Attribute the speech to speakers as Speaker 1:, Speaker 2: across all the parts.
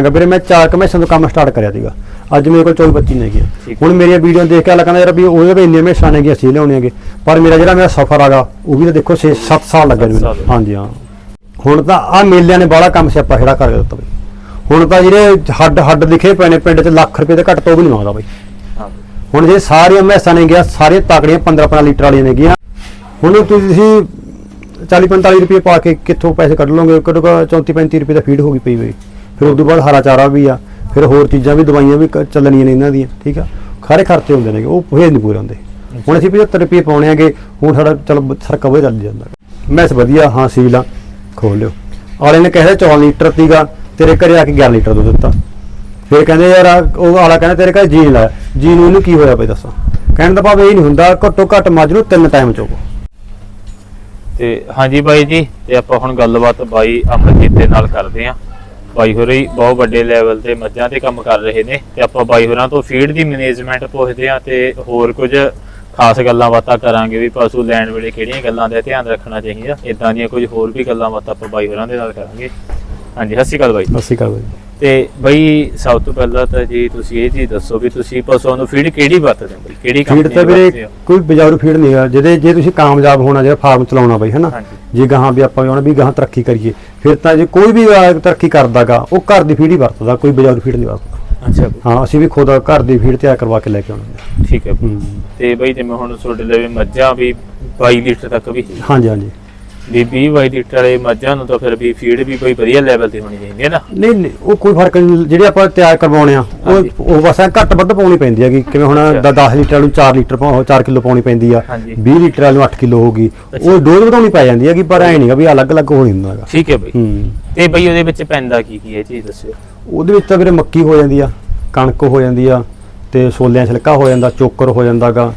Speaker 1: ਅਗਰ ਵੀਰੇ ਮੈਂ ਚਾਰ ਕਮਿਸ਼ਨ ਤੋਂ ਕੰਮ ਸਟਾਰਟ ਕਰਿਆ ਸੀਗਾ। ਅੱਜ ਮੇਰੇ ਕੋਲ 24 25 ਨੇ ਗਿਆ
Speaker 2: ਠੀਕ।
Speaker 1: ਹੁਣ ਮੇਰੀਆਂ ਵੀਡੀਓ ਦੇਖ ਕੇ ਲੱਗਦਾ ਯਾਰ ਵੀ ਉਹਦੇ ਵੀ ਇੰਨੇ ਮੈਸਾਂ ਨੇ ਅਸੀਂ ਲਿਆਉਣੇ ਹੈਗੇ ਪਰ ਮੇਰਾ ਜਿਹੜਾ ਮੇਰਾ ਸਫਰ ਆਗਾ ਉਹ ਵੀ ਤਾਂ ਦੇਖੋ 6 7 ਸਾਲ ਲੱਗੇ ਮੈਨੂੰ। ਹਾਂਜੀ ਹਾਂ। ਹੁਣ ਤਾਂ ਆ ਮੇਲਿਆਂ ਨੇ ਬਾਹਲਾ ਕੰਮ ਸਿਆਪਾ ਖੜਾ ਕਰ ਦਿੱਤਾ ਬਈ। ਹੁਣ ਤਾਂ ਜਿਹੜੇ ਹੱਡ ਹੱਡ ਲਿਖੇ ਪਏ ਨੇ ਪਿੰਡ 'ਚ ਲੱਖ ਰੁਪਏ ਦੇ ਘੱਟ ਤੋਂ ਵੀ ਨਹੀਂ ਮੰਗਦਾ ਬਈ। ਹੁਣ ਜੇ ਸਾਰੀਆਂ ਮੈਸਾਂ ਨੇ ਗਿਆ ਸਾਰੇ ਤਾਕੜੀਆਂ 15 15 ਲੀਟਰ ਵਾਲੀਆਂ ਨੇ ਗਿਆ ਹੁਣ ਤੁਸੀਂ 40 45 ਰੁਪਏ ਪਾ ਕੇ ਕਿੱਥੋਂ ਪੈਸੇ ਕੱਢ ਲਓਗੇ? ਘੱਟੋ ਘੱਟ 34 35 ਰੁਪਏ ਦਾ ਫੀਡ ਹੋ ਗਈ ਪਈ ਬਈ। ਫਿਰ ਉਸ ਤੋਂ ਬਾਅਦ ਹਰਾ ਚਾਰਾ ਵੀ ਆ, ਫਿਰ ਹੋਰ ਚੀਜ਼ਾਂ ਵੀ, ਦਵਾਈਆਂ ਵੀ ਕ- ਚੱਲਣੀਆਂ ਨੇ ਇਹਨਾਂ ਦੀਆਂ, ਠੀਕ ਆ? ਸਾਰੇ ਖਰਚੇ ਹੁੰਦੇ ਨੇ ਉਹ ਫੇਰ ਨਹੀਂ ਪੂਰੇ ਹੁੰਦੇ। ਹੁਣ ਅਸੀਂ 75 ਰੁਪਏ ਪਾਉਣੇ ਆਗੇ ਹੁਣ ਸਾਡਾ ਚਲ ਸਰਕਾ ਵਧੀਆ ਚੱਲ ਜਾਂਦਾ। ਮੈਸ ਵਧੀਆ, ਹਾਂ, ਸੀਲ ਆ ਖੋਲ ਲਿਓ। ਆਲੇ ਨੇ ਕਿਹਾ 14 ਲੀਟਰ ਸੀਗਾ ਤੇਰੇ ਘਰੇ ਆ ਕੇ 11 ਲੀਟਰ ਦੁੱਧ ਦਿੱਤਾ। ਫਿਰ ਕਹਿੰਦੇ ਯਾਰ, ਆਹ, ਉਹ ਆਲਾ ਕਹਿੰਦਾ, ਤੇਰੇ ਘਰ ਜੀਨ ਲਾਇਆ। ਜੀਨ ਨੂੰ ਇਹਨੂੰ ਕੀ ਹੋਇਆ ਬਈ ਦੱਸੋ? ਕਹਿਣ ਦਾ ਭਾਵ ਇਹ ਨਹੀਂ ਹੁੰਦਾ, ਘੱਟੋ ਘੱਟ ਮੱਝ ਨੂੰ ਤਿੰਨ ਟਾਈਮ ਚੋਕੋ
Speaker 2: ਤੇ ਹਾਂਜੀ ਬਾਈ ਜੀ, ਤੇ ਆਪਾਂ ਹੁਣ ਗੱਲਬਾਤ ਬਾਈ ਅਮਰਜੀਤ ਦੇ ਨਾਲ ਕਰਦੇ ਆਂ ਬਾਈ ਹੋਰੀ ਬਹੁਤ ਵੱਡੇ ਲੈਵਲ ਤੇ ਮੱਝਾਂ ਤੇ ਕੰਮ ਕਰ ਰਹੇ ਨੇ ਤੇ ਆਪਾਂ ਬਾਈ ਹੋਰਾਂ ਤੋਂ ਫੀਡ ਦੀ ਮੈਨੇਜਮੈਂਟ ਪੁੱਛਦੇ ਆਂ ਤੇ ਹੋਰ ਕੁਝ ਖਾਸ ਗੱਲਾਂ ਬਾਤਾਂ ਕਰਾਂਗੇ ਵੀ ਪਸ਼ੂ ਲੈਣ ਵੇਲੇ ਕਿਹੜੀਆਂ ਗੱਲਾਂ ਦਾ ਧਿਆਨ ਰੱਖਣਾ ਚਾਹੀਦਾ ਇਦਾਂ ਦੀਆਂ ਕੁਝ ਹੋਰ ਵੀ ਗੱਲਾਂ ਬਾਤਾਂ ਆਪਾਂ ਬਾਈ ਹੋਰਾਂ ਦੇ ਨਾਲ ਕਰਾਂਗੇ। ਹਾਂਜੀ ਸਤਿ ਸ਼੍ਰੀ ਅਕਾਲ ਬਾਈ।
Speaker 1: ਅਸੀਂ ਕਰ ਬਈ।
Speaker 2: ਤੇ ਬਈ ਸਭ ਤੋਂ ਪਹਿਲਾਂ ਤਾਂ ਜੀ ਤੁਸੀਂ ਇਹ ਚੀਜ਼ ਦੱਸੋ ਵੀ ਤੁਸੀਂ ਪਸ਼ੂਆਂ ਨੂੰ ਫੀਡ ਕਿਹੜੀ ਵਰਤਦੇ ਹੋ ਕਿਹੜੀ
Speaker 1: ਫੀਡ
Speaker 2: ਕੰਪਨੀ
Speaker 1: ਤਾਂ
Speaker 2: ਦੀ ਵਰਤਦੇ
Speaker 1: ਵੀਰੇ ਕੋਈ ਬਜਾਰੂ ਫੀਡ ਨਹੀਂ ਹੈ ਜਿਹਦੇ ਜੇ ਤੁਸੀਂ ਕਾਮਯਾਬ ਹੋਣਾ ਜਿਹੜਾ ਫਾਰਮ ਚਲਾਉਣਾ ਬਈ ਹੈਨਾ। ਜੇ ਗਾਹਾਂ ਵੀ ਆਪਾਂ ਚਾਹੁੰਦੇ ਵੀ ਗਾਹਾਂ ਤਰੱਕੀ ਕਰੀਏ ਫਿਰ ਤਾਂ ਜੇ ਕੋਈ ਵੀ ਤਰੱਕੀ ਕਰਦਾਗਾ ਉਹ ਘਰ ਦੀ ਫੀਡ ਹੀ ਵਰਤਦਾ ਕੋਈ ਬਜਾਰੂ ਫੀਡ ਨਹੀਂ ਵਰਤਦਾ।
Speaker 2: ਅੱਛਾ
Speaker 1: ਹਾਂ ਅਸੀਂ ਵੀ ਖੁਦ ਘਰ ਦੀ ਫੀਡ ਤਿਆਰ ਕਰਵਾ ਕੇ ਲੈ ਕੇ ਆਉਂਦੇ
Speaker 2: ਠੀਕ। ਹੂੰ। ਤੇ ਬਈ ਜਿਵੇਂ ਹੁਣ ਤੁਹਾਡੇ ਲਈ ਮੱਝਾਂ ਵੀ 22 ਲੀਟਰ ਤੱਕ ਵੀ
Speaker 1: ਹਾਂਜੀ ਹਾਂਜੀ।
Speaker 2: ਵੀ 20 22 ਲੀਟਰ ਵਾਲੇ ਮੱਝਾਂ ਨੂੰ ਤਾਂ ਫਿਰ ਵੀ ਫੀਡ ਵੀ ਕੋਈ ਵਧੀਆ ਲੈਵਲ ਤੇ ਹੋਣੀ ਚਾਹੀਦੀ ਹੈ ਨਾ।
Speaker 1: ਨਹੀਂ ਨਹੀਂ ਉਹ ਕੋਈ ਫ਼ਰਕ ਨਹੀਂ ਜਿਹੜੇ ਆਪਾਂ ਤਿਆਰ ਕਰਵਾਉਣੇ ਆ
Speaker 2: ਹਾਂਜੀ।
Speaker 1: ਉਹ ਉਹ ਬਸ ਐਂ ਘੱਟ ਵੱਧ ਪਾਉਣੀ ਪੈਂਦੀ ਹੈਗੀ। ਕਿਵੇਂ ਹੁਣ
Speaker 2: ਅੱਛਾ।
Speaker 1: 10 ਲੀਟਰ ਨੂੰ 4 ਲੀਟਰ 4 ਕਿਲੋ ਪਾਉਣੀ ਪੈਂਦੀ ਆ।
Speaker 2: ਹਾਂਜੀ।
Speaker 1: 20 ਲੀਟਰ ਵਾਲੀ ਨੂੰ 8 ਕਿਲੋ ਹੋਗੀ। ਉਹ ਡੋਜ਼ ਵਧਾਉਣੀ ਪੈ ਜਾਂਦੀ ਹੈਗੀ ਪਰ ਐ ਨਹੀਂਗਾ ਵੀ ਅਲੱਗ-ਅਲੱਗ ਹੋ ਹੁੰਦਾ ਹੈਗਾ।
Speaker 2: ਠੀਕ ਹੈ ਬਈ।
Speaker 1: ਹੂੰ।
Speaker 2: ਤੇ ਬਈ ਉਹਦੇ ਵਿੱਚ ਪੈਂਦਾ ਕੀ ਕੀ ਹੈ ਇਹ ਚੀਜ਼ ਦੱਸਿਓ।
Speaker 1: ਉਹਦੇ ਵਿੱਚ ਤਾਂ ਵੀਰੇ ਮੱਕੀ ਹੋ ਜਾਂਦੀ ਆ ਕਣਕ ਹੋ ਜਾਂਦੀ ਆ ਤੇ ਛੋਲਿਆਂ ਛਿਲਕਾ ਹੋ ਜਾਂਦਾ ਚੋਕਰ ਹੋ ਜਾਂਦਾਗਾ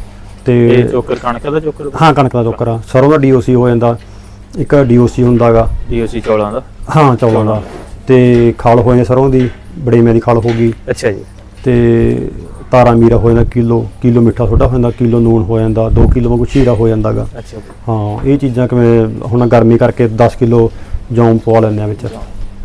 Speaker 2: ਤੇ
Speaker 1: ਤੇ
Speaker 2: ਚੋਕਰ ਕਣਕ ਦਾ ਚੋਕਰ?
Speaker 1: ਹਾਂ ਕਣਕ ਦਾ ਚੋਕਰ ਆ। ਸਰੋਂ ਦਾ ਡੀਓਸੀ ਹੋ ਜਾਂਦਾ ਇੱਕ ਡੀਓਸੀ ਹੁੰਦਾਗਾ।
Speaker 2: ਡੀਓਸੀ ਚੌਲਾਂ ਦਾ?
Speaker 1: ਹਾਂ ਚੌਲਾਂ ਦਾ। ਤੇ ਖਾਲ ਹੋ ਜਾਂਦੀ ਸਰੋਂ ਦੀ ਬੜੇਮਿਆਂ ਦੀ ਖਾਲ ਹੋ ਗਈ।
Speaker 2: ਅੱਛਾ ਜੀ।
Speaker 1: ਤੇ ਤਾਰਾ ਮੀਰਾ ਹੋ ਜਾਂਦਾ ਕਿਲੋ ਕਿਲੋ ਮਿੱਠਾ ਸੋਡਾ ਹੋ ਜਾਂਦਾ ਕਿਲੋ ਨੂਨ ਹੋ ਜਾਂਦਾ 2 ਕਿਲੋ ਵਾਂਗੂ ਚੀਰਾ ਹੋ ਜਾਂਦਾਗਾ।
Speaker 2: ਅੱਛਾ।
Speaker 1: ਹਾਂ ਇਹ ਚੀਜ਼ਾਂ ਕਿਵੇਂ ਹੁਣ ਗਰਮੀ ਕਰਕੇ 10 ਕਿਲੋ ਜੌਂ ਪਵਾ ਲੈਂਦੇ ਆ ਵਿੱਚ।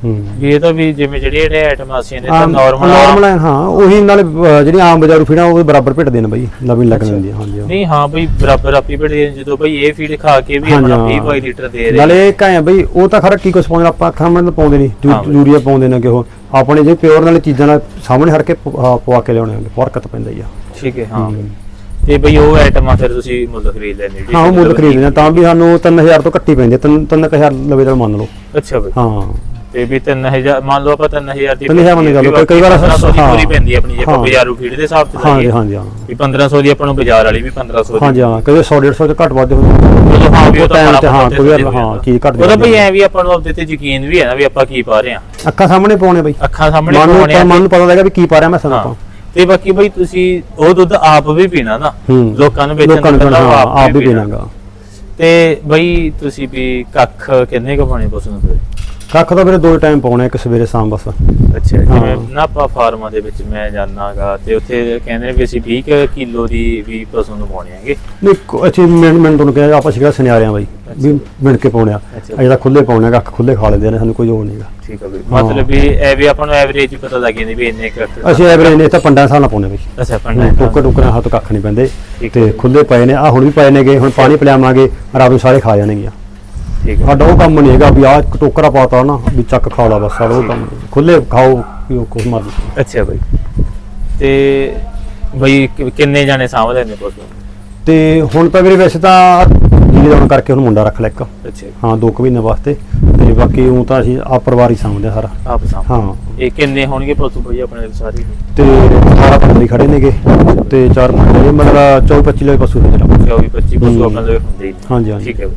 Speaker 2: ਵੀ ਇਹ ਤਾਂ ਵੀ ਜਿਵੇਂ ਜਿਹੜੇ ਆਈਟਮ ਆਸੀਆਂ ਨੇ ਤਾਂ ਨਾਰਮਲ
Speaker 1: ਨਾਰਮਲ ਹੈ, ਹਾਂ ਉਹੀ ਨਾਲੇ ਜਿਹੜੀ ਆਮ ਬਾਜ਼ਾਰੂ ਫੀਡਾਂ ਉਹ ਬਰਾਬਰ ਭਿੱਟਦੇ ਨੇ ਬਈ ਨਵੀਂ ਲੱਗ
Speaker 2: ਅੱਛਾ।
Speaker 1: ਜਾਂਦੀ ਹਾਂਜੀ।
Speaker 2: ਨਹੀਂ ਹਾਂ ਬਈ ਬਰਾਬਰ ਆਪੀ ਬੜੇ ਜਦੋਂ ਬਈ ਇਹ ਫੀਡ ਖਾ ਕੇ ਵੀ ਆਪਣਾ
Speaker 1: ਹਾਂ।
Speaker 2: 20 22 ਲੀਟਰ ਦੇ ਰਹੇ
Speaker 1: ਨਾਲੇ ਕਾਇਆ ਬਈ ਉਹ ਤਾਂ ਖਰਾ ਕੀ ਕੁਛ ਪਾਉਂਦੇ ਨੇ, ਆਪਾਂ ਅੱਖਾਂ ਨਾਲ ਪਾਉਂਦੇ ਨਹੀਂ। ਯੂਰੀਆ ਪਾਉਂਦੇ ਨੇ ਕਿ ਉਹ ਆਪਣੇ ਜੇ ਪਿਓਰ ਨਾਲੇ ਚੀਜ਼ਾਂ ਨਾਲ ਸਾਹਮਣੇ ਹਰ ਕੇ ਪਵਾ ਕੇ ਲਿਆਉਣੇ ਹੁੰਦੇ ਫ਼ਰਕ ਤਾਂ ਪੈਂਦਾ ਹੀ ਆ
Speaker 2: ਠੀਕ ਹੈ ਹਾਂ। ਤੇ ਬਈ ਉਹ ਆਈਟਮਾਂ ਫਿਰ ਤੁਸੀਂ ਮੁੱਲ ਖਰੀਦ ਲੈਂਦੇ ਜੀ
Speaker 1: ਹਾਂ ਉਹ ਮੁੱਲ ਖਰੀਦਦੇ ਆ ਤਾਂ ਵੀ ਸਾਨੂੰ 3000 ਤੋਂ ਘੱਟੀ ਪੈਂਦੀ 3 3000 ਲਵੇ ਤਾਂ ਮੰਨ ਲਓ
Speaker 2: ਅੱਛਾ ਬਈ
Speaker 1: ਹਾਂ
Speaker 2: ਤੇ ਵੀ 3000 ਮੰਨ ਲਓ ਆਪਾਂ 3000 ਦੀ
Speaker 1: 3000 ਮੰਨ ਕੇ ਚੱਲੋ, ਕਈ- ਵਾਰ
Speaker 2: 1500 ਦੀ
Speaker 1: ਹਾਂ।
Speaker 2: ਪੂਰੀ ਪੈਂਦੀ ਆਪਣੀ ਜੇ ਆਪਾਂ। ਬਾਜ਼ਾਰੂ ਫੀਡ ਦੇ ਹਿਸਾਬ ਤੇ
Speaker 1: ਹਾਂਜੀ ਹਾਂਜੀ ਹਾਂ।
Speaker 2: ਵੀ 1500 ਦੀ ਆਪਾਂ ਨੂੰ ਬਾਜ਼ਾਰ ਵਾਲੀ ਵੀ 1500 ਦੀ।
Speaker 1: ਹਾਂਜੀ ਹਾਂ ਕਦੇ 100 150 ਤੋਂ ਘੱਟ ਵੱਧ ਹੁੰਦੀ
Speaker 2: ਹਾਂ। ਵੀ ਉਹ ਤਾਂ
Speaker 1: ਹਾਂ ਕੋਈ
Speaker 2: ਤੇ
Speaker 1: ਹਾਂ ਚੀਜ਼ ਘੱਟ
Speaker 2: ਉਹਦਾ
Speaker 1: ਆ।
Speaker 2: ਐ ਵੀ ਆਪਾਂ ਨੂੰ ਆਪਦੇ ਤੇ ਯਕੀਨ ਵੀ ਹੈ ਨਾ ਵੀ ਆਪਾਂ ਕੀ ਪਾ ਰਹੇ ਆ
Speaker 1: ਅੱਖਾਂ ਸਾਹਮਣੇ ਪਾਉਣੇ ਬਈ।
Speaker 2: ਅੱਖਾਂ ਸਾਹਮਣੇ ਪਾਉਣੇ ਆ
Speaker 1: ਮਨ ਨੂੰ ਪਤਾ ਲੱਗਾ ਵੀ ਕੀ ਪਾ ਰਿਹਾ ਮੈਂ ਸਾਨੂੰ
Speaker 2: ਤੇ ਬਾਕੀ ਬਈ ਤੁਸੀਂ ਉਹ ਦੁੱਧ ਆਪ ਵੀ ਪੀਣਾ ਨਾ। ਲੋਕਾਂ ਨੂੰ ਵੇਚਣ
Speaker 1: ਹਾਂ, ਆਪ ਵੀ ਪੀਣਾਗਾ।
Speaker 2: ਤੇ ਬਈ ਤੁਸੀਂ ਵੀ ਕੱਖ ਕਿੰਨੇ ਕੁ ਪਾਣੀ ਪਸੰਦ ਕਰਦੇ
Speaker 1: ਕੱਖ ਤਾਂ ਵੀਰੇ ਦੋ ਟਾਈਮ ਪਾਉਣੇ ਇੱਕ ਸਵੇਰੇ ਸ਼ਾਮ ਬਸ।
Speaker 2: ਅੱਛਾ
Speaker 1: ਹਾਂ।
Speaker 2: ਜਿਵੇਂ ਨਾਪਾ ਫਾਰਮਾਂ ਦੇ ਵਿੱਚ ਮੈਂ ਜਾਣਾਗਾ ਤੇ ਉੱਥੇ ਕਹਿੰਦੇ ਵੀ ਅਸੀਂ 20 ਕੁ ਕਿਲੋ ਦੀ ਵੀ ਪਸ਼ੂ ਨੂੰ ਪਾਉਣੇ ਹੈਗੇ।
Speaker 1: ਨਹੀਂ ਅਸੀਂ ਮਿੰਟ ਮਿੰਟ ਤੁਹਾਨੂੰ ਕਿਹਾ ਆਪਾਂ ਸਿੱਖਿਆ ਸੁਨਿਆਰਿਆਂ ਬਾਈ ਵੀ ਮਿੰਟ ਕੇ ਪਾਉਣੇ ਆ।
Speaker 2: ਅੱਛਾ।
Speaker 1: ਅਜੇ ਤਾਂ ਖੁੱਲੇ ਪਾਉਣੇ ਆ ਕੱਖ ਖੁੱਲੇ ਖਾ ਲੈਂਦੇ ਨੇ ਸਾਨੂੰ ਕੋਈ ਉਹ ਨਹੀਂਗਾ।
Speaker 2: ਠੀਕ ਹੈ ਬਈ
Speaker 1: ਹਾਂ।
Speaker 2: ਮਤਲਬ ਵੀ ਇਹ ਵੀ ਆਪਾਂ ਨੂੰ ਐਵਰੇਜ ਪਤਾ ਲੱਗ ਜਾਂਦੀ ਵੀ ਇੰਨੇ ਕੱਖ
Speaker 1: ਅਸੀਂ ਐਵਰੇਜ ਨੇ ਤਾਂ ਪੰਡਾਂ ਸਾਲ ਨਾਲ ਪਾਉਣੇ ਬਈ।
Speaker 2: ਅੱਛਾ
Speaker 1: ਟੋਕਰਾਂ ਹੱਥ ਕੱਖ ਨਹੀਂ ਪੈਂਦੇ ਤੇ
Speaker 2: ਹੈ।
Speaker 1: ਖੁੱਲੇ ਪਏ ਨੇ ਆ ਹੁਣ ਵੀ ਪਏ ਨੇਗੇ ਹੁਣ ਪਾਣੀ ਪਿਲਾਵਾਂਗੇ ਰਾਤ ਨੂੰ ਸਾਰੇ ਖਾ ਜਾਣਗੇ
Speaker 2: ਠੀਕ ਹੈ।
Speaker 1: ਸਾਡਾ ਉਹ ਕੰਮ ਨਹੀਂ ਹੈਗਾ ਵੀ ਆਹ ਇੱਕ ਟੋਕਰਾ ਪਾਤਾ ਨਾ ਵੀ ਚੱਕ ਖਾ ਲਾ ਬਸ ਸਾਡਾ ਉਹ ਕੰਮ। ਖੁੱਲੇ ਖਾਓ ਪੀਓ ਕੁਛ ਮਰਜ਼ੀ।
Speaker 2: ਅੱਛਾ ਬਈ। ਤੇ ਬਈ ਕਿ- ਕਿੰਨੇ ਜਾਣੇ ਸਾਂਭਦੇ ਨੇ ਪਸ਼ੂ
Speaker 1: ਤੇ ਹੁਣ ਤਾਂ ਵੀਰੇ ਵੈਸੇ ਤਾਂ ਜੀ ਲਾਉਣ ਕਰਕੇ ਹੁਣ ਮੁੰਡਾ ਰੱਖ ਲਿਆ ਇੱਕ।
Speaker 2: ਅੱਛਾ
Speaker 1: ਹਾਂ ਦੋ ਕੁ ਮਹੀਨੇ ਵਾਸਤੇ। ਤੇ ਬਾਕੀ ਉਹ ਤਾਂ ਅਸੀਂ ਆਪ ਪਰਿਵਾਰ ਹੀ ਸਾਂਭਦੇ ਆ ਸਾਰਾ।
Speaker 2: ਆਪ ਸਾਂਭ
Speaker 1: ਹਾਂ।
Speaker 2: ਇਹ ਕਿੰਨੇ ਹੋਣਗੇ ਪਸ਼ੂ ਬਈ ਆਪਣੇ ਸਾਰੇ?
Speaker 1: ਤੇ 18 ਪੰਦਰੀ ਖੜੇ ਨੇਗੇ। ਤੇ ਚਾਰ ਮੁੰਡੇ ਮਤਲਬ 24 25 ਲੋਕ ਪਸ਼ੂ ਨੇ। ਜਰਾ
Speaker 2: 24 25 ਪਸ਼ੂ। ਆਪਣੇ ਦੇ ਹੁੰਦੇ ਹੀ ਨੇ।
Speaker 1: ਹਾਂਜੀ, ਹਾਂਜੀ।
Speaker 2: ਠੀਕ ਹੈ।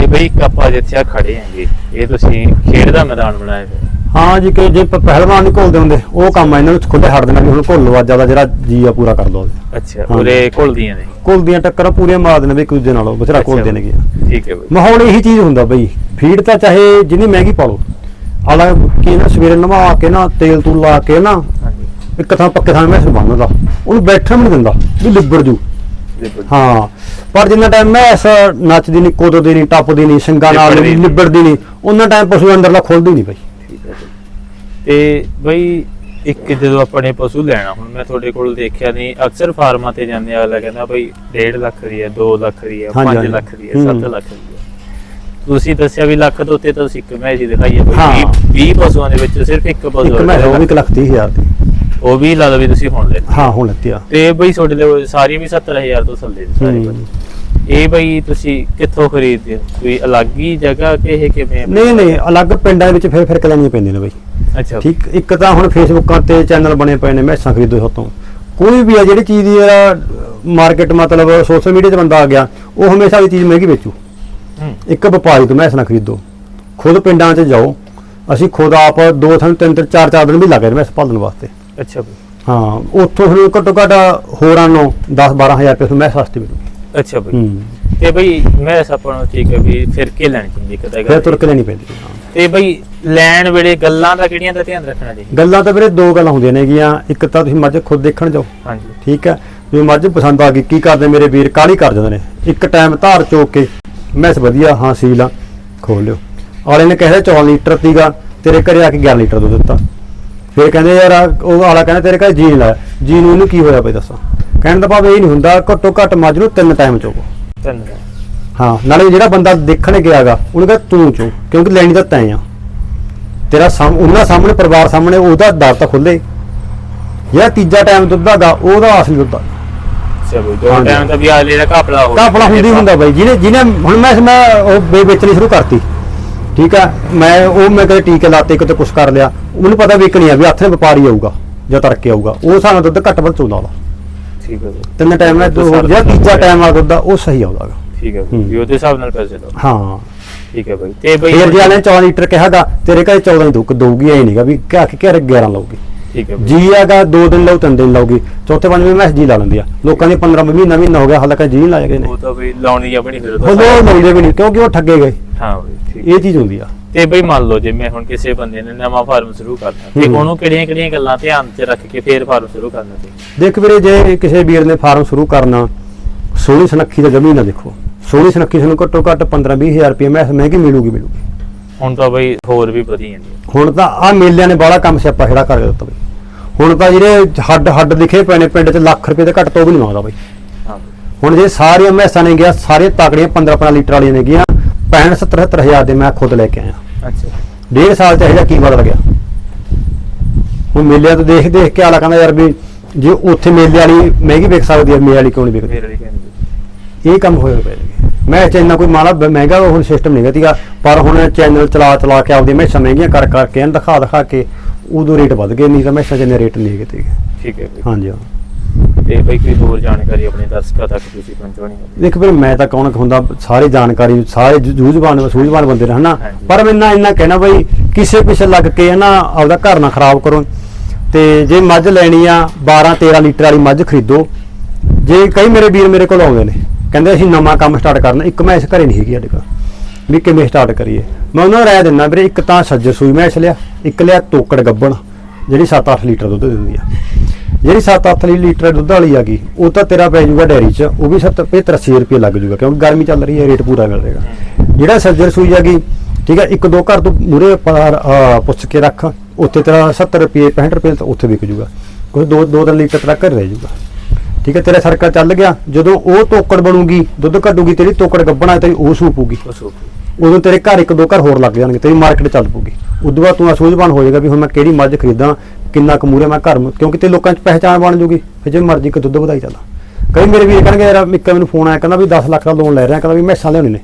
Speaker 2: ਤੇ ਬਈ ਆਪਾਂ ਜਿੱਥੇ ਆ ਖੜੇ ਆਂਗੇ ਇਹ ਤੁਸੀਂ ਖੇਡ ਦਾ ਮੈਦਾਨ ਬਣਾਇਆ ਹੋਇਆ।
Speaker 1: ਹਾਂ ਜੀ ਕਿ ਜੇ ਪ- ਪਹਿਲਵਾਨ ਨਹੀਂ ਘੋਲਦੇ ਹੁੰਦੇ ਉਹ ਕੰਮ ਆ ਇਹਨਾਂ ਨੂੰ ਖੁੱਲੇ ਹੱਟ ਦੇਣਾ ਵੀ ਹੁਣ ਘੋਲ ਲਓ ਅੱਜ ਦਾ ਜਿਹੜਾ ਜੀ ਆ ਪੂਰਾ ਕਰ ਲਓ
Speaker 2: ਅੱਛਾ
Speaker 1: ਹਾਂ।
Speaker 2: ਉਰੇ ਘੁਲਦੀਆਂ ਨੇ
Speaker 1: ਘੋਲਦੀਆਂ ਟੱਕਰਾਂ ਪੂਰੀਆਂ ਮਾਰ ਦੇਣੇ ਵੀ ਇੱਕ ਦੂਜੇ ਨਾਲੋਂ ਬਥੇਰਾ
Speaker 2: ਅੱਛਾ
Speaker 1: ਘੋਲਦੇ
Speaker 2: ਬਈ।
Speaker 1: ਨੇਗੇ
Speaker 2: ਠੀਕ ਹੈ ਬਈ
Speaker 1: ਮਾਹੌਲ ਇਹੀ ਚੀਜ਼ ਹੁੰਦਾ ਬਈ ਫੀਡ ਤਾਂ ਚਾਹੇ ਜਿੰਨੀ ਮਹਿੰਗੀ ਪਾ ਲਓ ਆਲਾ ਕਿ ਨਾ ਸਵੇਰੇ ਨਵਾ ਕੇ ਨਾ ਤੇਲ ਤੂਲ ਲਾ ਕੇ ਨਾ
Speaker 2: ਹਾਂਜੀ
Speaker 1: ਇੱਕ ਥਾਂ ਪੱਕੇ ਥਾਂ ਮੈਂ ਬੰਨਦਾ ਉਹਨੂੰ ਬੈਠਣ ਵੀ ਨਹੀਂ ਦਿੰਦਾ ਵੀ ਲਿਬੜ ਜੂ
Speaker 2: ਬਿਲਕੁਲ।
Speaker 1: ਹਾਂ ਪਰ ਜਿੰਨਾ ਟਾਈਮ ਮੈਂ ਐਸ ਨੱਚਦੀ ਨਹੀਂ ਕੋਦਦੀ ਨਹੀਂ ਟੱਪਦੀ ਨਹੀਂ ਸਿੰਗਾਂ ਨਾਲ
Speaker 2: ਲਿਬੜਦੀ ਨਹੀਂ।
Speaker 1: ਲਿਬੜਦੀ ਨਹੀਂ ਉਹਨਾਂ ਟਾਈਮ ਪਸ਼ੂ ਅੰਦਰਲਾ ਖੁੱਲਦੀ ਨਹੀਂ ਬਈ
Speaker 2: ਹੈ ਬਈ। ਤੇ ਬਈ ਇੱਕ ਜਦੋਂ ਆਪਣੇ ਪਸ਼ੂ ਲੈਣਾ ਹੁਣ ਮੈਂ ਤੁਹਾਡੇ ਕੋਲ ਦੇਖਿਆ ਨਹੀਂ ਅਕਸਰ ਫਾਰਮਾਂ ਤੇ ਜਾਂਦੇ ਆ ਅਗਲਾ ਕਹਿੰਦਾ ਬਈ 1.5 ਲੱਖ ਦੀ ਹੈ 2 ਲੱਖ ਦੀ ਹੈ
Speaker 1: ਹਾਂਜੀ,
Speaker 2: 5
Speaker 1: ਹਾਂਜੀ।
Speaker 2: ਲੱਖ ਦੀ ਹੈ
Speaker 1: ਹੂੰ।
Speaker 2: 7 ਲੱਖ ਦੀ ਹੈ ਤੁਸੀਂ ਦੱਸਿਆ ਵੀ ਲੱਖ ਤੋਂ ਉੱਤੇ ਤਾਂ ਤੁਸੀਂ ਇੱਕ ਮੈਚ ਹੀ ਦਿਖਾਈ ਹੈ
Speaker 1: ਹਾਂ।
Speaker 2: ਬਈ 20 ਪਸ਼ੂਆਂ ਦੇ ਵਿੱਚ ਸਿਰਫ ਇੱਕ ਪਸ਼ੂ
Speaker 1: ਮੈਂ ਉਹ ਵੀ ਲੱਖ ਤੀਹ ਹਜ਼ਾਰ ਦੀ
Speaker 2: ਉਹ ਵੀ ਲਾ ਲਓ ਵੀ ਤੁਸੀਂ ਹੁਣ ਲੈ
Speaker 1: ਹਾਂ ਹੁਣ ਲੱਤੀ ਆ
Speaker 2: ਤੇ ਬਈ ਤੁਹਾਡੇ ਲਈ ਸਾਰੀ ਵੀ 70000 ਤੋਂ ਥੱਲੇ ਸਾਰੇ
Speaker 1: ਹੂੰ।
Speaker 2: ਇਹ ਬਈ ਤੁਸੀਂ ਕਿੱਥੋਂ ਖਰੀਦਦੇ ਹੋ? ਕੋਈ ਅਲੱਗ ਹੀ ਜਗ੍ਹਾ ਕਿ ਇਹ ਕਿਵੇਂ
Speaker 1: ਨਹੀਂ ਨਹੀਂ ਅਲੱਗ ਪਿੰਡਾਂ ਵਿੱਚ ਫਿਰ ਫਿਰ ਲੈਣੀਆਂ ਪੈਂਦੀਆਂ ਨੇ ਬਈ।
Speaker 2: ਅੱਛਾ।
Speaker 1: ਠੀਕ ਇੱਕ ਤਾਂ ਹੁਣ ਫੇਸਬੁੱਕਾਂ ਤੇ ਚੈਨਲ ਬਣੇ ਪਏ ਨੇ ਮੈਸਾਂ ਖਰੀਦੋ ਸਾਤੋਂ ਕੋਈ ਵੀ ਆ ਜਿਹੜੀ ਚੀਜ਼ ਦੀ ਮਾਰਕੀਟ ਮਤਲਬ ਸੋਸ਼ਲ ਮੀਡੀਆ 'ਤੇ ਬੰਦਾ ਆ ਗਿਆ ਉਹ ਹਮੇਸ਼ਾ ਵੀ ਚੀਜ਼ ਮਹਿੰਗੀ ਵੇਚੂ। ਇੱਕ ਵਪਾਰੀ ਤੋਂ ਮੈਸ ਨਾ ਖਰੀਦੋ। ਖੁਦ ਪਿੰਡਾਂ 'ਚ ਜਾਓ। ਅਸੀਂ ਖੁਦ ਆਪ ਦੋ ਥਣ ਤਿੰਨ ਤਿੰਨ ਚਾਰ ਚਾਰ ਦਿਨ ਵੀ ਲੱਗੇ ਮੈਸ ਪਾਲਣ ਵਾਸਤੇ।
Speaker 2: ਅੱਛਾ
Speaker 1: ਹਾਂ ਉੱਥੋਂ ਫਿਰ ਘੱਟੋ ਘੱਟ ਹੋਰਾਂ ਨੂੰ 10 12000 ਰੁਪਏ ਤੋਂ ਮੈਂ ਸਸਤੀ ਮਿਲੂ।
Speaker 2: ਅੱਛਾ ਬਈ।
Speaker 1: ਹੂੰ।
Speaker 2: ਤੇ ਬਈ ਮੈਂ ਆਪਾਂ ਨੂੰ ਠੀਕ ਹੈ ਵੀ ਫਿਰ ਕੇ ਲੈਣੀ ਚਾਹੀਦੀ ਕਦਾ
Speaker 1: ਫਿਰ ਤੁਰ ਕੇ ਲੈਣੀ ਪੈਂਦੀ ਹੈ।
Speaker 2: ਤੇ ਬਈ ਲੈਣ ਵੇਲੇ ਗੱਲਾਂ ਦਾ ਕਿਹੜੀਆਂ ਦਾ ਧਿਆਨ ਰੱਖਣਾ ਚਾਹੀਦਾ
Speaker 1: ਗੱਲਾਂ ਤਾਂ ਵੀਰੇ ਦੋ ਗੱਲਾਂ ਹੁੰਦੀਆਂ ਨੇਗੀਆਂ ਇੱਕ ਤਾਂ ਤੁਸੀਂ ਮੱਝ ਖੁਦ ਦੇਖਣ ਜਾਓ।
Speaker 2: ਹਾਂਜੀ।
Speaker 1: ਠੀਕ ਹੈ ਜੇ ਮੱਝ ਪਸੰਦ ਆ ਗਈ ਕੀ ਕਰਦੇ ਮੇਰੇ ਵੀਰ ਕਾਲੀ ਕਰ ਜਾਂਦੇ ਨੇ। ਇੱਕ ਟਾਈਮ ਧਾਰ ਚੋਕ ਕੇ ਮੈਸ ਵਧੀਆ ਹਾਂ ਸੀਲ ਆ ਖੋਲ ਲਿਓ। ਆਲੇ ਨੇ ਕਹਿੰਦਾ 14 ਲੀਟਰ ਤੀਗਾ ਤੇਰੇ ਘਰੇ ਆ ਕੇ 11 ਲੀਟਰ ਦੁੱਧ ਦਿੱਤਾ। ਫਿਰ ਕਹਿੰਦੇ ਯਾਰ ਆਹ ਉਹ ਆਲਾ ਕਹਿੰਦਾ ਤੇਰੇ ਘਰੇ ਜੀਨ ਲਾਇਆ। ਜੀਨ ਨੂੰ ਇਹਨੂੰ ਕੀ ਹੋਇਆ ਬਈ ਦੱਸਾਂ? ਕਹਿਣ ਦਾ ਭਾਵ ਇਹ ਨਹੀਂ ਹੁੰਦਾ ਘੱਟੋ ਘੱਟ ਮੱਝ ਨੂੰ ਤਿੰਨ ਟਾਈਮ ਚੋਕੋ।
Speaker 2: ਧੰਨਵਾਦ
Speaker 1: ਹਾਂ ਨਾਲੇ ਜਿਹੜਾ ਬੰਦਾ ਦੇਖਣ ਗਿਆਗਾ ਉਹਨੇ ਕਹਾ ਤੂੰ ਚੋ ਕਿਉਂਕਿ ਲੈਣੀ ਤਾਂ ਤੈਂ ਆ। ਤੇਰਾ ਸਾਹਮ ਉਹਨਾਂ ਸਾਹਮਣੇ ਪਰਿਵਾਰ ਸਾਹਮਣੇ ਉਹਦਾ ਦਰ ਤਾਂ ਖੁੱਲੇ ਜਿਹੜਾ ਤੀਜਾ ਟਾਈਮ ਦੁੱਧ ਹੈਗਾ ਉਹਦਾ ਅਸਲੀ ਦੁੱਧ। ਆ
Speaker 2: ਬਈ ਦੋ। ਟਾਈਮ ਤਾਂ ਵੀ ਆਲੇ ਦਾ ਕਾਪਲਾ ਹੋ
Speaker 1: ਕਾਪੜਾ ਹੁੰਦੀ ਹੁੰਦਾ ਬਾਈ ਜਿਹਨੇ ਜਿਹਨੇ ਹੁਣ ਮੈਂ ਮੈਂ ਉਹ ਵੇਚਣੀ ਸ਼ੁਰੂ ਕਰਤੀ। ਠੀਕ ਆ ਮੈਂ ਉਹ ਮੈਂ ਕਦੇ ਟੀਕੇ ਲਾਤੇ ਕਿਤੇ ਕੁਛ ਕਰ ਲਿਆ। ਉਹਨੂੰ ਪਤਾ ਵਿਕਣੀ ਆ ਵੀ ਹੱਥ ਨੇ ਵਪਾਰੀ ਆਊਗਾ ਜਾਂ ਤੜਕੇ ਆਊਗਾ। ਉਹ ਸਾਨੂੰ ਦੁੱਧ ਘੱਟ ਵੱਧ ਚੋਂਦਾ ਉਹਦਾ।
Speaker 2: ਠੀਕ ਹੈ ਬਈ
Speaker 1: ਤਿੰਨ ਟਾਈਮ ਨਾਲ ਦੋ ਜਿਹੜਾ ਤੀਜਾ ਟਾਈਮ ਆ ਦੁੱਧ ਦਾ ਉਹ ਸਹੀ ਆਉਂਦਾ ਗਾ।
Speaker 2: ਠੀਕ ਹੈ ਬਈ। ਵੀ ਉਹਦੇ ਹਿਸਾਬ ਨਾਲ ਪੈਸੇ ਲਓ।
Speaker 1: ਹਾਂ।
Speaker 2: ਠੀਕ ਹੈ ਬਈ। ਤੇ ਬਈ
Speaker 1: ਫੇਰ ਜੇ ਆਲੇ 14 ਲੀਟਰ ਕਿਹਾਗਾ ਤੇਰੇ ਘਰੇ 14 ਹੀ ਦੁੱਕ ਦਊਗੀ ਐ ਨਹੀਂਗਾ ਵੀ ਕਿਹਾ ਕਿ ਘਰੇ 11 ਲਊਗੀ।
Speaker 2: ਠੀਕ ਹੈ ਬਈ।
Speaker 1: ਜੀ ਹੈਗਾ 2 ਦਿਨ ਲਊ 3 ਦਿਨ ਲਊਗੀ। ਚੌਥੇ ਪੰਜਵੇਂ ਮੈਸ ਜੀ ਲਾ ਲੈਂਦੀ ਆ। ਲੋਕਾਂ ਦੀ 15 ਮਹੀਨਾ ਮਹੀਨਾ ਹੋ ਗਿਆ ਹਾਲੇ ਤੱਕ ਜੀ ਨਹੀਂ ਲਾਏ ਗਏ ਨੇ।
Speaker 2: ਉਹ ਤਾਂ ਬਈ ਲਾਉਣੀ ਆਪਣੀ ਫਿਰ
Speaker 1: ਉਹ ਲਾਉਂਦੇ ਵੀ ਨਹੀਂ ਕਿਉਂਕਿ ਉਹ ਠੱਗੇ ਗਏ।
Speaker 2: ਹਾਂ ਬਈ ਠੀਕ
Speaker 1: ਇਹ ਚੀਜ਼ ਹੁੰਦੀ ਆ।
Speaker 2: ਤੇ ਬਈ ਮੰਨ ਲਓ ਜਿਵੇਂ ਹੁਣ ਕਿਸੇ ਬੰਦੇ ਨੇ ਨਵਾਂ ਫਾਰਮ ਸ਼ੁਰੂ ਕਰਨਾ ਤੇ। ਉਹਨੂੰ ਕਿਹੜੀਆਂ ਕਿਹੜੀਆਂ ਗੱਲਾਂ ਧਿਆਨ 'ਚ ਰੱਖ ਕੇ ਫੇਰ ਫਾਰਮ ਸ਼ੁਰੂ ਕਰਨਾ ਚਾਹੀਦਾ
Speaker 1: ਦੇਖ ਵੀਰੇ ਜੇ ਕਿਸੇ ਵੀਰ ਨੇ ਫਾਰਮ ਸ਼ੁਰੂ ਕਰਨਾ ਸੋਹਣੀ ਸੁਨੱਖੀ ਦਾ ਜ਼ਮੀਨ ਨਾ ਦੇਖੋ। ਸੋਹਣੀ ਸੁਨੱਖੀ ਸਾਨੂੰ ਘੱਟੋ ਘੱਟ 15 20000 ਰੁਪਏ ਮੈਸ ਮਹਿੰਗੀ ਮਿਲੂਗੀ ਮਿਲੂਗੀ।
Speaker 2: ਹੁਣ ਤਾਂ ਬਈ ਹੋਰ ਵੀ ਵਧੀ ਜਾਂਦੀ ਹੈ
Speaker 1: ਹੁਣ ਤਾਂ ਆ ਮੇਲਿਆਂ ਨੇ ਬਾਹਲਾ ਕੰਮ ਸਿਆਪਾ ਖੜਾ ਕਰ ਦਿੱਤਾ ਬਈ। ਹੁਣ ਤਾਂ ਜਿਹੜੇ ਹੱਡ ਹੱਡ ਲਿਖੇ ਪਏ ਨੇ ਪਿੰਡ 'ਚ ਲੱਖ ਰੁਪਏ ਦੇ ਘੱਟ ਤੋਂ ਵੀ ਨਹੀਂ ਮੰਗਦਾ ਬਈ।
Speaker 2: ਹਾਂ
Speaker 1: ਹੁਣ ਜੇ ਸਾਰੀਆਂ ਮੈਸਾਂ ਨੇ ਗਿਆ ਸਾਰੇ ਤਾਕੜੀਆਂ 15 15 ਲੀਟਰ ਵਾਲੀਆਂ ਨੇ ਗਿਆ 65 70 ਹਜ਼ਾਰ ਦੇ ਮੈਂ ਖੁਦ ਲੈ ਕੇ ਆਇਆ।
Speaker 2: ਅੱਛਾ।
Speaker 1: ਡੇਢ ਸਾਲ ਚ ਇਹੋ ਜਿਹਾ ਕੀ ਬਦਲ ਗਿਆ? ਹੁਣ ਮੇਲਿਆਂ ਤੋਂ ਦੇਖ ਦੇਖ ਕੇ ਆਲਾ ਕਹਿੰਦਾ ਯਾਰ ਵੀ ਜੇ ਉੱਥੇ ਮੇਲੇ ਵਾਲੀ ਮਹਿੰਗੀ ਵਿਕ ਸਕਦੀ ਹੈ ਮੇਰੇ ਵਾਲੀ ਕਿਉਂ ਨਹੀਂ ਵਿਕਦੀ? ਇਹ ਕੰਮ ਪਏ ਨੇ ਮੈਂ ਚ ਇੰਨਾ ਕੋਈ ਮਾੜਾ ਬ- ਮਹਿੰਗਾ ਹੁਣ ਸਿਸਟਮ ਨਹੀਂ ਸੀਗਾ ਪਰ ਹੁਣ ਚੈਨਲ ਚਲਾ ਚਲਾ ਕੇ ਆਪਦੀ ਮੈਸਾਂ ਮਹਿੰਗੀਆਂ ਕਰ ਕਰਕੇ ਇਹਨੂੰ ਦਿਖਾ ਦਿਖਾ ਕੇ ਉਦੋਂ ਰੇਟ ਵੱਧ ਗਏ ਨਹੀਂ ਤਾਂ ਮੈਸਾਂ ਜਿੰਨੇ ਰੇਟ ਨਹੀਂ ਤੇ
Speaker 2: ਠੀਕ ਹੈ।
Speaker 1: ਹਾਂਜੀ ਹਾਂ।
Speaker 2: ਤੇ ਬਈ ਕੋਈ ਹੋਰ ਜਾਣਕਾਰੀ ਆਪਣੇ ਦਰਸ਼ਕਾਂ ਤੱਕ ਤੁਸੀਂ ਪਹੁੰਚਾਉਣੀ ਹੋਵੇ।
Speaker 1: ਦੇਖ ਵੀਰ ਮੈਂ ਤਾਂ ਕੌਣ ਹੁੰਦਾ ਸਾਰੇ ਜਾਣਕਾਰੀ ਸਾਰੇ ਜੂਝਵਾਨ ਸੂਝਵਾਨ ਬੰਦੇ ਨੇ ਹਨਾ। ਪਰ ਮੈਂ ਇੰਨਾ ਇੰਨਾ ਕਹਿਣਾ ਬਈ ਕਿਸੇ ਪਿੱਛੇ ਲੱਗ ਕੇ ਹਨਾ ਆਪਦਾ ਘਰ ਨਾ ਖਰਾਬ ਕਰੋ। ਤੇ ਜੇ ਮੱਝ ਲੈਣੀ ਆ 12 13 ਲੀਟਰ ਵਾਲੀ ਮੱਝ ਖਰੀਦੋ। ਜੇ ਕਈ ਮੇਰੇ ਵੀਰ ਮੇਰੇ ਕੋਲ ਆਉਂਦੇ ਨੇ ਕਹਿੰਦੇ ਅਸੀਂ ਨਵਾਂ ਕੰਮ ਸਟਾਰਟ ਕਰਨਾ ਇੱਕ ਮੈਂ ਇਸ ਘਰੇ ਨਹੀਂ ਹੈਗੀ ਸਾਡੇ ਕੋਲ। ਵੀ ਕਿਵੇਂ ਸਟਾਰਟ ਕਰੀਏ? ਮੈਂ ਉਹਨਾਂ ਨੂੰ ਰਾਏ ਦਿੰਦਾ ਵੀਰੇ ਇੱਕ ਤਾਂ ਸੱਜਰ ਸੂਈ ਮੈਂ ਇਸ ਲਿਆ ਇੱਕ ਲਿਆ ਤੋਕੜ ਗੱਬਣ ਜਿਹੜੀ 7-8 ਲੀਟਰ ਦੁੱਧ ਦਿੰਦੀ ਆ। ਜਿਹੜੀ 7-8 ਲੀਟਰ ਦੁੱਧ ਵਾਲੀ ਆ ਗਈ ਉਹ ਤਾਂ ਤੇਰਾ ਪੈ ਜਾਊਗਾ ਡੈਰੀ 'ਚ ਉਹ ਵੀ 70 80 ਰੁਪਏ ਲੱਗ ਜਾਊਗਾ ਕਿਉਂਕਿ ਗਰਮੀ ਚੱਲ ਰਹੀ ਹੈ ਰੇਟ ਪੂਰਾ ਮਿਲ ਜਾਏਗਾ ਜਿਹੜਾ ਸੱਜਰ ਸੂਈ ਆ ਗਈ ਠੀਕ ਹੈ ਇੱਕ ਦੋ ਘਰ ਤੋਂ ਮੂਰੇ ਪੁੱਛ ਕੇ ਰੱਖ ਉੱਥੇ ਤੇਰਾ 70 ਰੁਪਏ 65 ਰੁਪਏ ਤਾਂ ਉੱਥੇ ਵਿਕ ਜਾਊਗਾ। ਕੋਈ ਦੋ ਦੋ ਤਿੰਨ ਲੀਟਰ ਤੇਰਾ ਘਰ ਰਹਿ ਜਾਊਗਾ। ਠੀਕ ਹੈ ਤੇਰਾ ਸਰਕਲ ਚੱਲ ਗਿਆ ਜਦੋਂ ਉਹ ਤੋਕੜ ਬਣੂਗੀ ਦੁੱਧ ਕੱਢੂਗੀ ਤੇਰੀ ਤੋਕੜ ਗੱਬਣਾ ਤੇਰੀ ਉਹ ਸੂਪੂਗੀ। ਉਦੋਂ ਤੇਰੇ ਘਰ ਇੱਕ ਦੋ ਘਰ ਹੋਰ ਲੱਗ ਜਾਣਗੇ ਤੇਰੀ ਮਾਰਕੀਟ ਚੱਲ ਪੂਗੀ ਉਦੋਂ ਬਾਅਦ ਤੂੰ ਅਸੂਝਵਾਨ ਹੋ ਜਾਏਗਾ ਵੀ ਹੁਣ ਮੈਂ ਕਿਹੜੀ ਮੱਝ ਖਰੀਦਾਂ ਕਿੰਨਾ ਕੁ ਮੂਰੇ ਮੈਂ ਘਰ ਕਿਉਂਕਿ ਤੇ ਲੋਕਾਂ 'ਚ ਪਹਿਚਾਣ ਬਣ ਜੂਗੀ ਫਿਰ ਜੇ ਮਰਜ਼ੀ ਕਿ ਦੁੱਧ ਵਧਾਈ ਚੱਲ। ਕਈ ਮੇਰੇ ਵੀਰ ਕਹਿਣਗੇ ਯਾਰ ਇੱਕ ਮੈਨੂੰ ਫੋਨ ਆਇਆ ਕਹਿੰਦਾ ਵੀ 10 ਲੱਖ ਦਾ ਲੋਨ ਲੈ ਰਿਹਾ ਕਹਿੰਦਾ ਵੀ ਮੈਸਾਂ ਲਿਆਉਣੀ ਨੇ।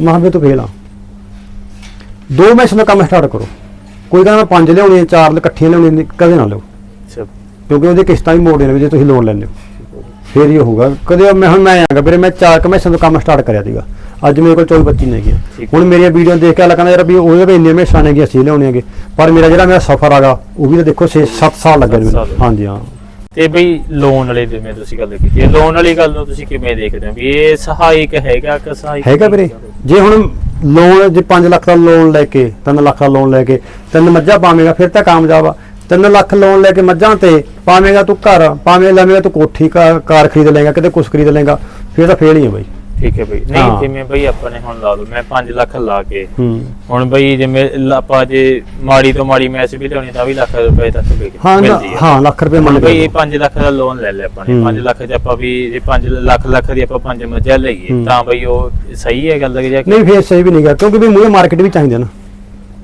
Speaker 1: ਮੈਂ ਵੀ ਤੂੰ ਫੇਲ ਆ। ਦੋ ਮੈਸਾਂ ਦਾ ਕੰਮ ਸਟਾਰਟ ਕਰੋ। ਕੋਈ ਕਹਿੰਦਾ ਮੈਂ ਪੰਜ ਲਿਆਉਣੀ ਚਾਰ ਇਕੱਠੀਆਂ ਲਿਆਉਣੀ ਕਦੇ ਨਾ ਲਿਓ। ਕਿਉਂਕਿ ਉਹਦੇ ਕਿਸ਼ਤਾਂ ਵੀ ਮੋੜਨੀਆਂ ਨੇ ਜੇ ਤੁਸੀਂ ਲੋਨ ਲੈਂਦੇ ਹੋ। ਫੇਰ ਹੀ ਹੋਊਗਾ। ਕਦੇ ਮੈਂ ਹੁਣ ਮੈਂ ਆਂਗਾ ਵੀਰੇ ਮੈਂ ਚਾਰ ਤੋਂ ਕੰਮ ਸਟਾਰਟ ਕਰਿਆ ਸੀਗਾ। ਅੱਜ ਮੇਰੇ ਕੋਲ 24 25 ਨੇ ਗਿਆ
Speaker 2: ਠੀਕ।
Speaker 1: ਹੁਣ ਮੇਰੀਆਂ ਵੀਡੀਓ ਦੇਖ ਕੇ ਕਹਿੰਦਾ ਯਾਰ ਵੀ ਉਹਦੇ ਵੀ ਇੰਨੇ ਮੇਸ਼ਾਂ ਨੇ ਅਸੀਂ ਲਿਆਉਣੇ ਹੈਗੇ। ਪਰ ਮੇਰਾ ਜਿਹੜਾ ਮੇਰਾ ਸਫ਼ਰ ਹੈਗਾ ਉਹ ਵੀ ਤਾਂ ਦੇਖੋ 6 7 ਸਾਲ ਲੱਗੇ ਮੈਨੂੰ। ਹਾਂਜੀ ਹਾਂ।
Speaker 2: ਤੇ ਬਈ ਲੋਨ ਵਾਲੇ ਜਿਵੇਂ ਤੁਸੀਂ ਗੱਲ ਕੀਤੀ ਹੈ। ਲੋਨ ਵਾਲੀ ਗੱਲ ਨੂੰ ਤੁਸੀਂ ਕਿਵੇਂ ਦੇਖਦੇ ਹੋ? ਵੀ ਇਹ ਸਹਾਇਕ ਹੈਗਾ ਕਿ ਸਹਾਇਕ
Speaker 1: ਹੈਗਾ ਵੀਰੇ। ਜੇ ਹੁਣ ਲੋਨ ਜੇ 5 ਲੱਖ ਦਾ ਲੋਨ ਲੈ ਕੇ 3 ਲੱਖ ਦਾ ਲੋਨ ਲੈ ਕੇ ਤਿੰਨ ਮੱਝਾਂ ਪਾਵੇਂਗਾ ਫਿਰ ਤਾਂ ਕਾਮਯਾਬ ਆ। 3 ਲੱਖ ਲੋਨ ਲੈ ਕੇ ਮੱਝਾਂ ਤੇ ਪਾਵੇਂਗਾ ਤੂੰ ਘਰ ਪਾਵੇਂ ਲਵੇਂਗਾ ਤੂੰ ਕੋਠੀ ਕਾਰ ਖਰੀਦ ਲਏਗਾ ਕਿਤੇ ਕੁਛ ਖਰੀਦ ਲਏਗਾ ਫਿਰ ਤਾਂ ਫੇਲ ਹੀ ਆ ਬਾਈ।
Speaker 2: ਠੀਕ ਹੈ ਬਈ।
Speaker 1: ਹਾਂ।
Speaker 2: ਨਹੀਂ ਜਿਵੇਂ ਬਈ ਆਪਾਂ ਨੇ ਹੁਣ ਲਾ ਲਓ ਮੈਂ 5 ਲੱਖ ਲਾ ਕੇ।
Speaker 1: ਹੂੰ।
Speaker 2: ਹੁਣ ਬਈ ਜਿਵੇਂ ਲ- ਆਪਾਂ ਜੇ ਮਾੜੀ ਤੋਂ ਮਾੜੀ ਮੈਚ ਵੀ ਲਿਆਉਣੀ ਤਾਂ ਵੀ ਲੱਖ ਰੁਪਏ ਤੱਕ ਵੀ
Speaker 1: ਹਾਂ ਨਾ-
Speaker 2: ਮਿਲਦੀ ਹੈ
Speaker 1: ਹਾਂ ਲੱਖ ਰੁਪਏ ਮੰਨ
Speaker 2: ਹੁਣ
Speaker 1: ਕੇ
Speaker 2: ਬਈ
Speaker 1: ਚੱਲੋ।
Speaker 2: 5 ਲੱਖ ਦਾ ਲੋਨ ਲੈ ਲਿਆ ਆਪਾਂ ਨੇ।
Speaker 1: ਹੂੰ।
Speaker 2: 5 ਲੱਖ ਚ ਆਪਾਂ ਵੀ ਜੇ 5 ਲੱਖ ਲੱਖ ਦੀ ਆਪਾਂ ਪੰਜ ਮੱਝਾਂ ਲਈਏ
Speaker 1: ਹੂੰ।
Speaker 2: ਤਾਂ ਬਈ ਉਹ ਸਹੀ ਹੈ ਗੱਲ ਕਿ ਜਾਂ
Speaker 1: ਨਹੀਂ ਫੇਰ ਸਹੀ ਵੀ ਨਹੀਂ ਗਾ ਕਿਉਂਕਿ ਵੀ ਮੂਹਰੇ ਮਾਰਕੀਟ ਵੀ ਚਾਹੀਦਾ ਨਾ।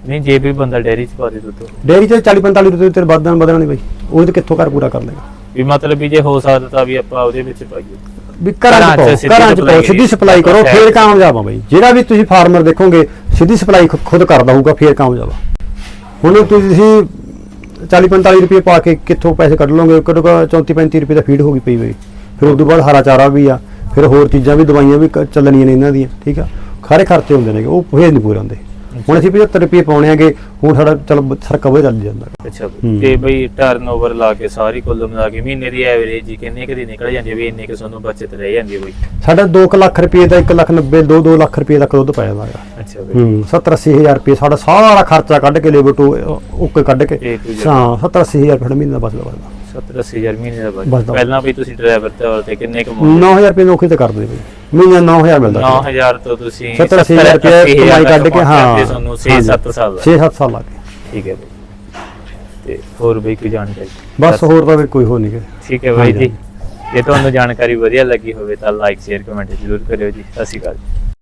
Speaker 2: ਨਹੀਂ ਜੇ ਵੀ ਬੰਦਾ ਡੈਰੀ ਚ ਪਾ ਦੇ ਦੁੱਧ।
Speaker 1: ਡੇਅਰੀ ਤੇ 40 45 ਰੁਪਏ ਤੇ ਵਧਣ ਵਧਣਾ ਨਹੀਂ ਬਈ। ਉਹ ਤੇ ਕਿੱਥੋਂ ਘਰ ਪੂਰਾ ਕਰ ਲੇਗਾ
Speaker 2: ਵੀ ਮਤਲਬ ਵੀ ਜੇ ਹੋ ਸਕਦਾ ਤਾਂ ਵੀ ਆਪਾਂ ਉਹਦੇ ਵਿੱਚ ਪਾਈਏ।
Speaker 1: ਵੀ ਘਰਾਂ
Speaker 2: 'ਚ
Speaker 1: ਪਾਓ ਘਰਾਂ ਚ ਪਾਓ ਸਿੱਧੀ ਸਪਲਾਈ ਕਰੋ ਫੇਰ ਕਾਮਯਾਬ ਆ ਬਈ। ਜਿਹੜਾ ਵੀ ਤੁਸੀਂ ਫਾਰਮਰ ਦੇਖੋਗੇ ਸਿੱਧੀ ਸਪਲਾਈ ਖੁਦ ਕਰਦਾ ਹੋਊਗਾ ਫੇਰ ਕਾਮਯਾਬ ਆ। ਹੁਣ ਤੁਸੀਂ 40 45 ਰੁਪਏ ਪਾ ਕੇ ਕਿੱਥੋਂ ਪੈਸੇ ਕੱਢ ਲਓਗੇ? ਕਦੋਂ 34 35 ਰੁਪਏ ਦਾ ਫੀਡ ਹੋ ਗਈ ਪਈ ਬਈ। ਫਿਰ ਉਸ ਤੋਂ ਬਾਅਦ ਹਰਾ ਚਾਰਾ ਵੀ ਆ। ਫਿਰ ਹੋਰ ਚੀਜ਼ਾਂ ਵੀ ਦਵਾਈਆਂ ਵੀ ਕ- ਚੱਲਣੀਆਂ ਨੇ ਇਹਨਾਂ ਦੀਆਂ ਠੀਕ ਆ? ਸਾਰੇ ਖਰਚੇ ਹੁੰਦੇ ਨੇ ਉਹ ਫੇਰ ਨਹੀਂ ਪੂਰੇ ਹੁੰਦੇ। ਹੁਣ ਅਸੀਂ 75 ਰੁਪਏ ਪਾਉਣੇ ਆਗੇ ਹੁਣ ਸਾਡਾ ਚਲ ਸਰਕਾ ਵਧੀਆ ਚੱਲ ਜਾਂਦਾ।
Speaker 2: ਅੱਛਾ
Speaker 1: ਹੂੰ।
Speaker 2: ਤੇ ਬਈ ਟਰਨਓਵਰ ਲਾ ਕੇ ਸਾਰੀ ਕੁੱਲ ਮਿਲਾ ਕੇ ਮਹੀਨੇ ਦੀ ਐਵਰੇਜ ਜੀ ਕਿੰਨੇ ਕਦੀ ਨਿਕਲ ਜਾਂਦੀ ਹੈ ਵੀ ਇੰਨੇ ਕਿ ਤੁਹਾਨੂੰ ਬਚਤ ਰਹਿ ਜਾਂਦੀ ਹੈ ਬਈ?
Speaker 1: ਸਾਡਾ 2 ਲੱਖ ਰੁਪਏ ਦਾ 1 ਲੱਖ 90 2 2 ਲੱਖ ਰੁਪਏ ਤੱਕ ਦੁੱਧ ਪੈ ਜਾਂਦਾ ਹੈਗਾ।
Speaker 2: ਅੱਛਾ ਬਈ।
Speaker 1: ਹੂੰ 70 80 ਹਜ਼ਾਰ ਰੁਪਏ ਸਾਡਾ ਸਾਰਾ ਖਰਚਾ ਕੱਢ ਕੇ ਲੇਬਰ ਟੂ ਓਕੇ ਕੱਢ ਕੇ। ਹਾਂ 70 80 ਹਜ਼ਾਰ ਰੁਪਏ ਮਹੀਨੇ ਦਾ ਬਚਦਾ ਬਚਦਾ।
Speaker 2: 70 80000 ਮਹੀਨੇ ਦਾ
Speaker 1: ਬਚਦਾ।
Speaker 2: ਪਹਿਲਾਂ ਵੀ ਤੁਸੀਂ ਡਰਾਈਵਰ ਤੇ ਕਿੰਨੇ ਕਮਾਉਂਦੇ
Speaker 1: 9000 ਰੁਪਏ ਨੌਕਰੀ ਤੇ ਕਰਦੇ ਬਈ। ਮਹੀਨੇ 9000 ਮਿਲਦਾ
Speaker 2: 9000 ਤੋਂ ਤੁਸੀਂ
Speaker 1: 70 80 ਹਜ਼ਾਰ ਰੁਪਏ ਕਮਾਈ ਕੱਢ ਕੇ ਹਾਂ
Speaker 2: ਤੁਹਾਨੂੰ 6-7 ਸਾਲ ਦਾ
Speaker 1: 6-7 ਸਾਲ ਲੱਗੇ
Speaker 2: ਠੀਕ ਹੈ ਬਈ। ਤੇ ਹੋਰ ਬਈ ਕੋਈ ਜਾਣਕਾਰੀ?
Speaker 1: ਬਸ ਹੋਰ ਤਾਂ ਫਿਰ ਕੋਈ ਹੋ ਨਹੀਂ ਗੇ
Speaker 2: ਠੀਕ ਹੈ ਬਾਈ। ਜੀ। ਜੇ ਤੁਹਾਨੂੰ ਜਾਣਕਾਰੀ ਵਧੀਆ ਲੱਗੀ ਹੋਵੇ ਤਾਂ ਲਾਈਕ ਸ਼ੇਅਰ ਕਮੈਂਟ ਜ਼ਰੂਰ ਕਰਿਓ ਜੀ। ਸਤਿ ਸ਼੍ਰੀ ਅਕਾਲ